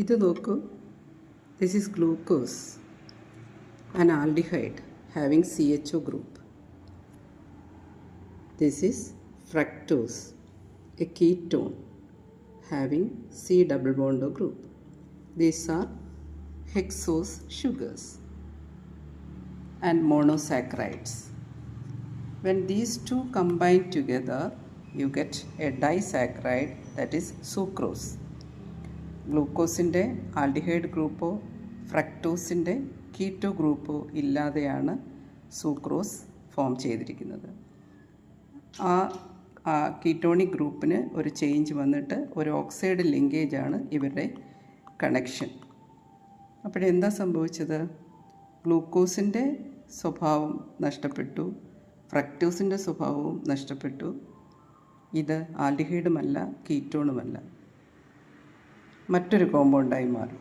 ഇത് നോക്കൂ this is glucose an aldehyde having CHO group. This is fructose, a ketone having C double bond group. These are hexose sugars and monosaccharides. When these two combine together, you get a disaccharide that is sucrose. ഗ്ലൂക്കോസിന്റെ aldehyde ഗ്രൂപ്പോ ഫ്രക്ടോസിന്റെ keto ഗ്രൂപ്പോ ഇല്ലാതെയാണ് sucrose form ചെയ്തിരിക്കുന്നത്. ആ ketonic ഗ്രൂപ്പിന് ഒരു change വന്നിട്ട് ഒരു ഓക്സൈഡ് ലിങ്കേജാണ് ഇവരുടെ കണക്ഷൻ. അപ്പോഴെന്താ സംഭവിച്ചത്? ഗ്ലൂക്കോസിന്റെ സ്വഭാവം നഷ്ടപ്പെട്ടു ഫ്രക്ടോസിന്റെ സ്വഭാവവും നഷ്ടപ്പെട്ടു. ഇത് ആൽഡിഹൈഡുമല്ല കീറ്റോണുമല്ല. മറ്റൊരു കോമ്പൗണ്ടായി മാറും.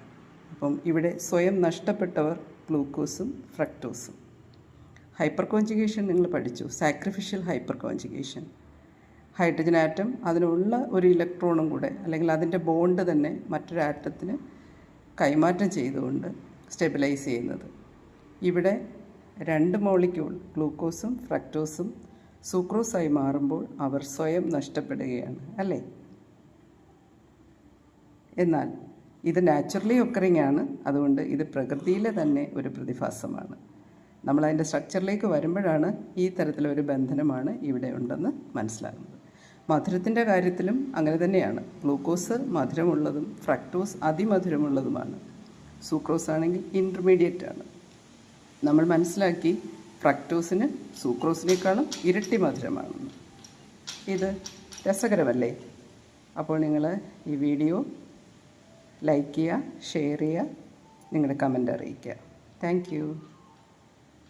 അപ്പം ഇവിടെ സ്വയം നഷ്ടപ്പെട്ടവർ ഗ്ലൂക്കോസും ഫ്രക്ടോസും ഹൈപ്പർ കോഞ്ചുഗേഷൻ നിങ്ങൾ പഠിച്ചു. Sacrificial hyperconjugation hydrogen atom അതിനുള്ള ഒരു ഇലക്ട്രോണും കൂടെ അല്ലെങ്കിൽ അതിന്റെ ബോണ്ട് തന്നെ മറ്റൊരു ആറ്റത്തിന് കൈമാറ്റം ചെയ്തുകൊണ്ട് സ്റ്റെബിലൈസ് ചെയ്യുന്നത്. ഇവിടെ രണ്ട് മോളിക്യൂൾ ഗ്ലൂക്കോസും ഫ്രക്ടോസും സൂക്രോസായി മാറുമ്പോൾ അവർ സ്വയം നഷ്ടപ്പെടുകയാണ് അല്ലേ? എന്നാൽ ഇത് നാച്ചുറലി ഒക്കറിങ് ആണ്. അതുകൊണ്ട് ഇത് പ്രകൃതിയിലെ തന്നെ ഒരു പ്രതിഭാസമാണ്. നമ്മൾ അതിന്റെ സ്ട്രക്ചറിലേക്ക് വരുമ്പോഴാണ് ഈ തരത്തിലൊരു ബന്ധനമാണ് ഇവിടെ ഉണ്ടെന്ന് മനസ്സിലാകുന്നത്. മധുരത്തിന്റെ കാര്യത്തിലും അങ്ങനെ തന്നെയാണ്. ഗ്ലൂക്കോസ് മധുരമുള്ളതും ഫ്രക്ടോസ് അതിമധുരമുള്ളതുമാണ്. സൂക്രോസ് ആണെങ്കിൽ ഇന്റർമീഡിയറ്റ് ആണ്. നമ്മൾ മനസ്സിലാക്കി ഫ്രക്ടോസിന് സൂക്രോസിനേക്കാളും ഇരട്ടി മധുരമാണെന്ന് ഇത് രസകരമല്ലേ? അപ്പോൾ നിങ്ങൾ ഈ വീഡിയോ ലൈക്ക് ചെയ്യുക ഷെയർ ചെയ്യുക നിങ്ങളുടെ കമന്റ് അറിയിക്കുക. താങ്ക്